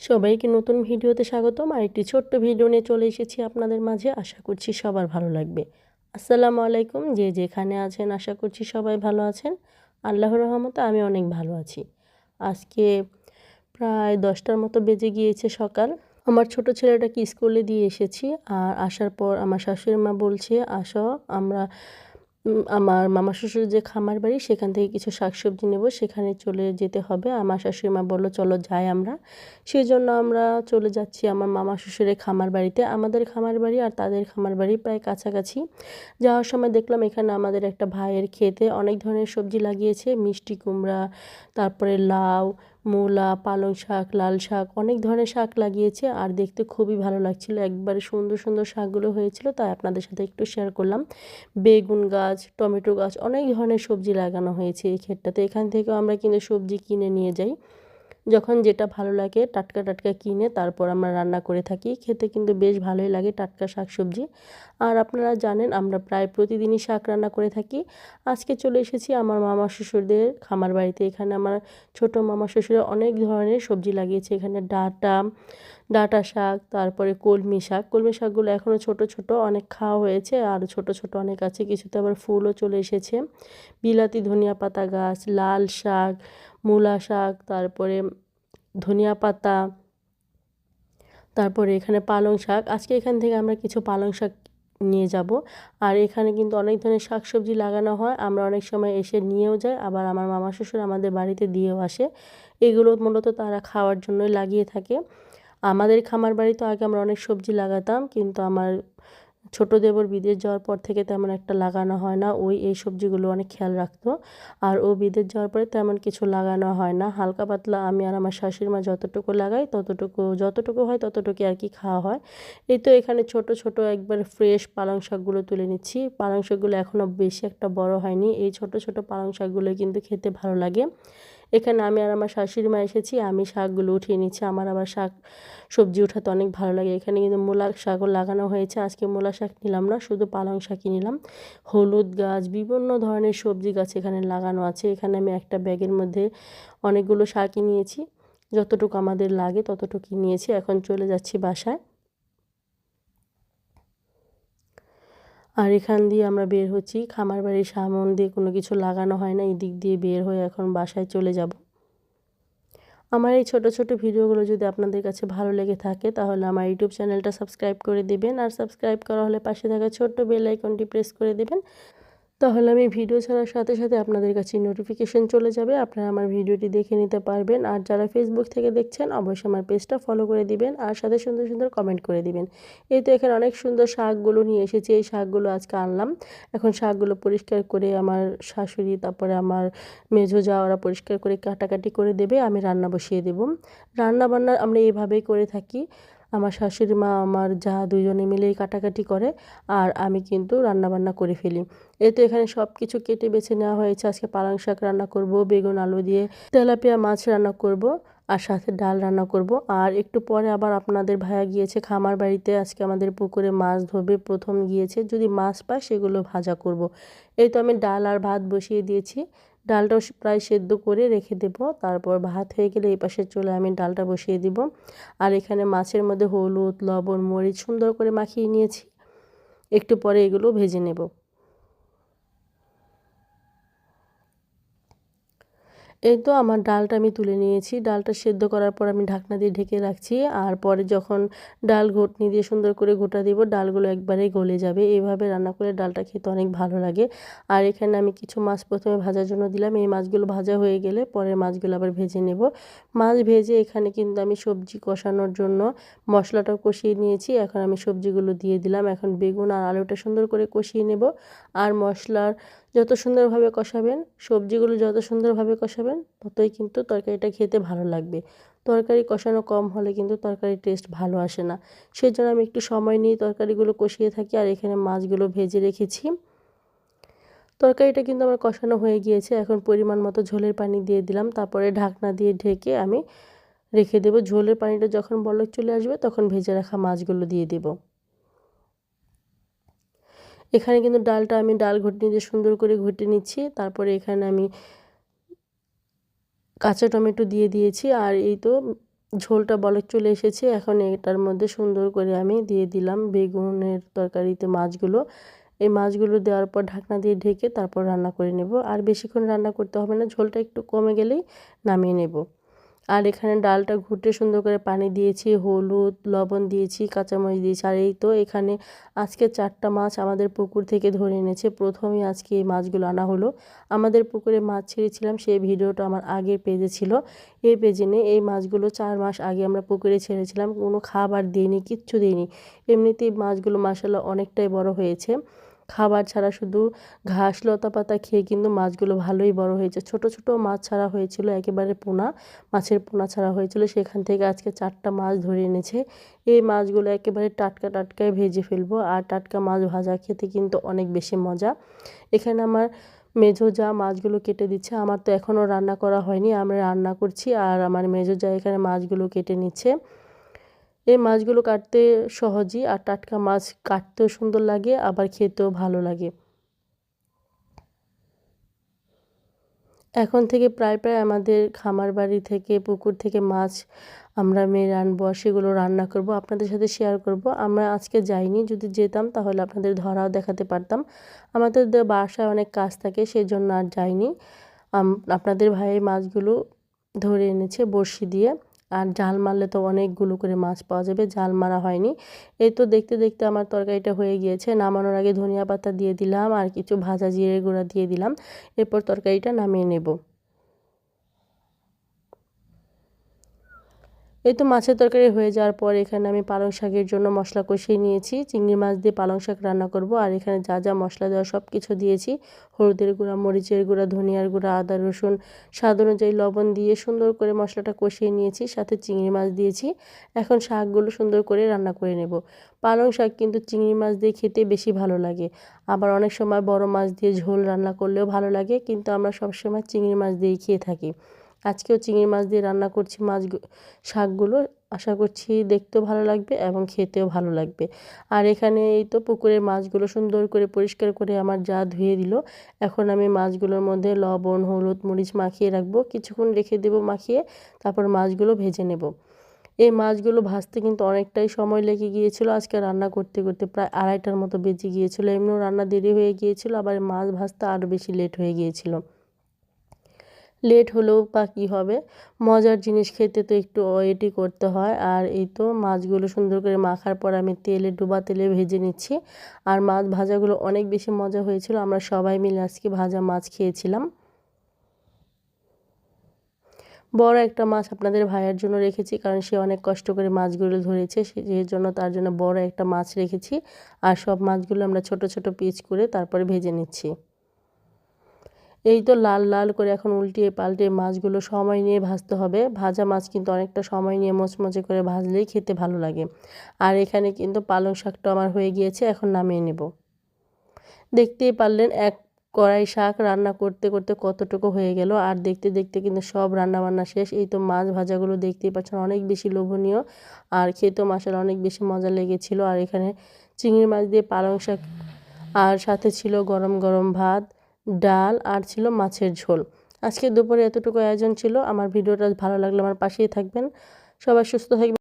সবাইকে নতুন ভিডিওতে স্বাগতম। আর একটি ছোট্ট ভিডিও নিয়ে চলে এসেছি আপনাদের মাঝে। আশা করছি সবার ভালো লাগবে। আসসালামু আলাইকুম। যে যেখানে আছেন, আশা করছি সবাই ভালো আছেন। আল্লাহর রহমতে আমি অনেক ভালো আছি। আজকে প্রায় দশটার মতো বেজে গিয়েছে সকাল। আমার ছোট ছেলেটাকে স্কুলে দিয়ে এসেছি। আর আসার পর আমার শাশুড়ি মা বলছে, আসো, আমরা আমার মামা শ্বশুর যে খামার বাড়ি, সেখান থেকে কিছু শাকসবজি নেব। সেখানে চলে যেতে হবে। আমার শাশুড়ি মা বলল, চলো যাই আমরা। সেই জন্য আমরা চলে যাচ্ছি আমার মামা শ্বশুরের খামার বাড়িতে। আমাদের খামার বাড়ি আর তাদের খামার বাড়ি প্রায় কাছাকাছি। যাওয়ার সময় দেখলাম এখানে আমাদের একটা ভাইয়ের খেতে অনেক ধরনের সবজি লাগিয়েছে। মিষ্টি কুমড়া, তারপরে লাউ মূলা, পালং শাক, লাল শাক, অনেক ধরনের শাক লাগিয়েছে আর দেখতে খুবই ভালো লাগছিল। একবারে সুন্দর সুন্দর শাকগুলো হয়েছিল, তাই আপনাদের সাথে একটু শেয়ার করলাম। বেগুন গাছ, টমেটো গাছ, অনেক ধরনের সবজি লাগানো হয়েছে এই ক্ষেতটাতে। এখান থেকেও আমরা কিন্তু সবজি কিনে নিয়ে যাই। যখন যেটা ভালো লাগে টাটকা টাটকা কিনে তারপর আমরা রান্না করে থাকি। খেতে কিন্তু বেশ ভালোই লাগে টাটকা শাক সবজি আর আপনারা জানেন আমরা প্রায় প্রতিদিনই শাক রান্না করে থাকি। আজকে চলে এসেছি আমার মামা শ্বশুরদের খামার বাড়িতে। এখানে আমার ছোট মামা শ্বশুরে অনেক ধরনের সবজি লাগিয়েছে। এখানে ডাটা ডাটা শাক, তারপরে কলমি শাক। কলমি শাকগুলো এখনও ছোট ছোট, অনেক খাওয়া হয়েছে, আর ছোট ছোট অনেক আছে। কিছুতে আবার ফুলও চলে এসেছে। বিলাতি ধনিয়া পাতা গাছ, লাল শাক, মূলা শাক, তারপরে ধনিয়া পাতা, তারপরে এখানে পালং শাক। আজকে এখান থেকে আমরা কিছু পালং শাক নিয়ে যাব। আর এখানে কিন্তু অনেক ধরনের শাকসবজি লাগানো হয়। আমরা অনেক সময় এসে নিয়েও যাই, আবার আমার মামা শ্বশুর আমাদের বাড়িতে দিয়েও আসে। এগুলো মূলত তারা খাওয়ার জন্যই লাগিয়ে থাকে। আমাদের খামার বাড়িতে আগে আমরা অনেক সবজি লাগাতাম, কিন্তু আমার ছোট দেবর বিদেশ যাওয়ার পর থেকে তেমন একটা লাগানো হয় না। ওই, এই সবজিগুলো অনেক খেয়াল রাখতো। আর ও বিদেশ যাওয়ার পরে তেমন কিছু লাগানো হয় না। হালকা পাতলা আমি আর আমার শাশুড়ি মা যতটুকু লাগাই, ততটুকু, যতটুকু হয় ততটুকু আর কি খাওয়া হয়। এই তো এখানে ছোট ছোট একবার ফ্রেশ পালং শাকগুলো তুলে নিচ্ছি। পালং শাকগুলো এখনও বেশি একটা বড় হয়নি। এই ছোট ছোট পালং শাকগুলো কিন্তু খেতে ভালো লাগে। এখানে আমি আর আমার শাশুড়ি মা এসেছি, আমি শাকগুলো উঠিয়ে নিচ্ছি। আমার আবার শাক, সবজি উঠাতে অনেক ভালো লাগে। এখানে কিন্তু মূলা শাকও লাগানো হয়েছে। আজকে মূলা শাক নিলাম না, শুধু পালং শাকই নিলাম। হলুদ গাছ, বিভিন্ন ধরনের সবজি গাছ এখানে লাগানো আছে। এখানে আমি একটা ব্যাগের মধ্যে অনেকগুলো শাকই নিয়েছি। যতটুকু আমাদের লাগে ততটুকুই নিয়েছি। এখন চলে যাচ্ছি বাসায়। আর এখান দিয়ে আমরা বের হচ্ছি। খামার বাড়ির সামন দিয়ে কোনো কিছু লাগানো হয় না, এই দিক দিয়ে বের হয়ে এখন বাসায় চলে যাব। আমার এই ছোট ছোট ভিডিওগুলো যদি আপনাদের কাছে ভালো লেগে থাকে, তাহলে আমার ইউটিউব চ্যানেলটা সাবস্ক্রাইব করে দেবেন। আর সাবস্ক্রাইব করা হলে পাশে থাকা ছোট্ট বেল আইকনটি প্রেস করে দেবেন। তাহলে আমি ভিডিও ছাড়ার সাথে সাথে আপনাদের কাছে নোটিফিকেশন চলে যাবে। আপনারা আমার ভিডিওটি দেখে নিতে পারবেন। আর যারা ফেসবুক থেকে দেখছেন, অবশ্যই আমার পেজটা ফলো করে দিবেন আর সাথে সুন্দর সুন্দর কমেন্ট করে দিবেন। এই তো এখানে অনেক সুন্দর শাকগুলো নিয়ে এসেছি। এই শাকগুলো আজকে আনলাম। এখন শাকগুলো পরিষ্কার করে আমার শাশুড়ি, তারপরে আমার মেঝো যা ওরা পরিষ্কার করে কাটাকাটি করে দেবে। আমি রান্না বসিয়ে দেব। রান্না বান্না আমরা এইভাবেই করে থাকি। আমার শাশুড়ি মা, আমার যা দুজনে মিলেই কাটাকাটি করে আর আমি কিন্তু রান্নাবান্না করে ফেলি। এই তো এখানে সব কিছু কেটে বেছে নেওয়া হয়েছে। আজকে পালং শাক রান্না করব, বেগুন, আলু দিয়ে তেলাপিয়া মাছ রান্না করব আর সাথে ডাল রান্না করব। আর একটু পরে আবার আপনাদের ভাইয়া গিয়েছে খামার বাড়িতে। আজকে আমাদের পুকুরে মাছ ধরবে, প্রথম গিয়েছে। যদি মাছ পায় সেগুলো ভাজা করব। এই তো আমি ডাল আর ভাত বসিয়ে দিয়েছি। ডালটাও প্রায় সেদ্ধ করে রেখে দেব। তারপর ভাত হয়ে গেলে এই পাশে চলে আমি ডালটা বসিয়ে দিব। আর এখানে মাছের মধ্যে হলুদ, লবণ, মরিচ সুন্দর করে মাখিয়ে নিয়েছি। একটু পরে এগুলো ভেজে নেব। এই তো আমার ডালটা আমি তুলে নিয়েছি। ডালটা সেদ্ধ করার পর আমি ঢাকনা দিয়ে ঢেকে রাখছি। আর পরে যখন ডাল ঘটনি দিয়ে সুন্দর করে গোটা দেব, ডালগুলো একবারেই গলে যাবে। এইভাবে রান্না করে ডালটা খেতে অনেক ভালো লাগে। আর এখানে আমি কিছু মাছ প্রথমে ভাজার জন্য দিলাম। এই মাছগুলো ভাজা হয়ে গেলে পরের মাছগুলো আবার ভেজে নেব। মাছ ভেজে এখানে কিন্তু আমি সবজি কষানোর জন্য মশলাটাও কষিয়ে নিয়েছি। এখন আমি সবজিগুলো দিয়ে দিলাম। এখন বেগুন আর আলুটা সুন্দর করে কষিয়ে নেব। আর মশলার যত সুন্দরভাবে কষাবেন, সবজিগুলো যত সুন্দরভাবে কষাবেন, ততই কিন্তু তরকারিটা খেতে ভালো লাগবে। তরকারি কষানো কম হলে কিন্তু তরকারির টেস্ট ভালো আসে না। সেই জন্য আমি একটু সময় নিয়ে তরকারিগুলো কষিয়ে থাকি আর এখানে মাছগুলো ভেজে রেখেছি। তরকারিটা কিন্তু আমার কষানো হয়ে গিয়েছে। এখন পরিমাণ মতো ঝোলের পানি দিয়ে দিলাম। তারপরে ঢাকনা দিয়ে ঢেকে আমি রেখে দেবো। ঝোলের পানিটা যখন বলক চলে আসবে, তখন ভেজে রাখা মাছগুলো দিয়ে দেবো। এখানে কিন্তু ডালটা আমি ডাল ঘুটনি দিয়ে সুন্দর করে ঘুটে নিচ্ছি। তারপরে এখানে আমি কাঁচা টমেটো দিয়ে দিয়েছি আর এই তো ঝোলটা বলক চলে এসেছে। এখন এটার মধ্যে সুন্দর করে আমি দিয়ে দিলাম বেগুনের তরকারিতে মাছগুলো। এই মাছগুলো দেওয়ার পর ঢাকনা দিয়ে ঢেকে তারপর রান্না করে নেব। আর বেশিক্ষণ রান্না করতে হবে না, ঝোলটা একটু কমে গেলেই নামিয়ে নেব। আর এখানে ডালটা ঘুটে সুন্দর করে পানি দিয়েছি, হলুদ, লবণ দিয়েছি, কাঁচামরিচ দিয়েছি। আর এই তো এখানে আজকে চারটা মাছ আমাদের পুকুর থেকে ধরে এনেছে। প্রথমেই আজকে এই মাছগুলো আনা হলো। আমাদের পুকুরে মাছ ছেড়েছিলাম, সেই ভিডিওটা আমার আগের পেজে ছিল। এই পেজে নেই এই মাছগুলো চার মাস আগে আমরা পুকুরে ছেড়েছিলাম। কোনো খাবার দিইনি, কিচ্ছু দিইনি। এমনিতেই মাছগুলো মাসাল্লাহ অনেকটাই বড় হয়েছে। খাবার ছাড়া শুধু ঘাস, লতা পাতা খেয়ে কিন্তু মাছগুলো ভালোই বড় হয়েছে। ছোট ছোট মাছ ছাড়া হয়েছিল, একেবারে পোনা, মাছের পোনা ছাড়া হয়েছিল। সেখান থেকে আজকে চারটা মাছ ধরে এনেছে। এই মাছগুলো একেবারে টাটকা, টাটকায় ভেজে ফেলব। আর টাটকা মাছ ভাজা খেতে কিন্তু অনেক বেশি মজা। এখানে আমার মেজো যা মাছগুলো কেটে দিচ্ছে, আমার তো এখনও রান্না করা হয়নি। আমরা রান্না করছি আর আমার মেজো যা এখানে মাছগুলো কেটে নিচ্ছে। এই মাছগুলো কাটতে সহজই আর টাটকা মাছ কাটতেও সুন্দর লাগে, আবার খেতেও ভালো লাগে। এখন থেকে প্রায় প্রায় আমাদের খামার বাড়ি থেকে, পুকুর থেকে মাছ আমরা মেয়ে আনব সেগুলো রান্না করব, আপনাদের সাথে শেয়ার করব। আমরা আজকে যাইনি, যদি যেতাম তাহলে আপনাদের ধরাও দেখাতে পারতাম। আমাদের বাসায় অনেক কাজ থাকে সেই জন্য আর যাইনি। আপনাদের ভাই মাছগুলো ধরে এনেছে বড়শি দিয়ে। আর জাল মারলে তো অনেকগুলো করে মাছ পাওয়া যাবে জাল মারা হয়নি। এই তো দেখতে দেখতে আমার তরকারিটা হয়ে গিয়েছে, নামানোর আগে ধনিয়া পাতা দিয়ে দিলাম আর কিছু ভাজা জিরে গুঁড়া দিয়ে দিলাম। এরপর তরকারিটা নামিয়ে নেব। এই তো মাছের তরকারি হয়ে যাওয়ার পর এখানে আমি পালং শাকের জন্য মশলা কষিয়ে নিয়েছি। চিংড়ি মাছ দিয়ে পালং শাক রান্না করব আর এখানে যা যা মশলা দেওয়া সব কিছু দিয়েছি। হলুদের গুঁড়া, মরিচের গুঁড়া, ধনিয়ার গুঁড়া, আদা, রসুন, স্বাদ অনুযায়ী লবণ দিয়ে সুন্দর করে মশলাটা কষিয়ে নিয়েছি, সাথে চিংড়ি মাছ দিয়েছি। এখন শাকগুলো সুন্দর করে রান্না করে নেব। পালং শাক কিন্তু চিংড়ি মাছ দিয়ে খেতে বেশি ভালো লাগে। আবার অনেক সময় বড় মাছ দিয়ে ঝোল রান্না করলেও ভালো লাগে, কিন্তু আমরা সবসময় চিংড়ি মাছ দিয়েই খেয়ে থাকি। আজকেও চিংড়ি মাছ দিয়ে রান্না করছি মাছ শাকগুলো। আশা করছি দেখতেও ভালো লাগবে এবং খেতেও ভালো লাগবে। আর এখানে এই তো পুকুরের মাছগুলো সুন্দর করে পরিষ্কার করে আমার যা ধুয়ে দিল, এখন আমি মাছগুলোর মধ্যে লবণ, হলুদ, মরিচ মাখিয়ে রাখব। কিছুক্ষণ রেখে দেবো মাখিয়ে, তারপর মাছগুলো ভেজে নেব। এই মাছগুলো ভাজতে কিন্তু অনেকটাই সময় লেগে গিয়েছিল। আজকে রান্না করতে করতে প্রায় আড়াইটার মতো বেজে গিয়েছিল। এমনিও রান্না দেরি হয়ে গিয়েছিল, আবার মাছ ভাজতে আরও বেশি লেট হয়ে গিয়েছিল। লেট হলেও বা কী হবে? মজার জিনিস খেতে তো একটু ওয়েটই করতে হয়। আর এই তো মাছগুলো সুন্দর করে মাখার পর আমি তেলে, ডুবা তেলে ভেজে নিচ্ছি। আর মাছ ভাজাগুলো অনেক বেশি মজা হয়েছিল। আমরা সবাই মিলে আজকে ভাজা মাছ খেয়েছিলাম। বড় একটা মাছ আপনাদের ভাইয়ের জন্য রেখেছি কারণ সে অনেক কষ্ট করে মাছগুলো ধরেছে। সেই জন্য তার জন্য বড় একটা মাছ রেখেছি। আর সব মাছগুলো আমরা ছোট ছোট পিচ করে তারপরে ভেজে নিচ্ছি। এই তো লাল লাল করে এখন উল্টিয়ে পাল্টে মাছগুলো সময় নিয়ে ভাজতে হবে। ভাজা মাছ কিন্তু অনেকটা সময় নিয়ে মচমচে করে ভাজলেই খেতে ভালো লাগে। আর এখানে কিন্তু পালং শাকটা আমার হয়ে গিয়েছে, এখন নামিয়ে নেব। দেখতেই পারলেন এক কড়াই শাক রান্না করতে করতে কতটুকু হয়ে গেল। আর দেখতে দেখতে কিন্তু সব রান্না বান্না শেষ। এই তো মাছ ভাজাগুলো দেখতেই পাচ্ছেন অনেক বেশি লোভনীয়। আর খেতেও মাছের অনেক বেশি মজা লেগেছিল। আর এখানে চিংড়ি মাছ দিয়ে পালং শাক আর সাথে ছিল গরম গরম ভাত। ডাল আর ছিল মাছের ঝোল। আজকে দুপুরে এতটুকু আয়োজন ছিল। আমার ভিডিওটা ভালো লাগলে আমার পাশেই থাকবেন। সবাই সুস্থ থাকবেন।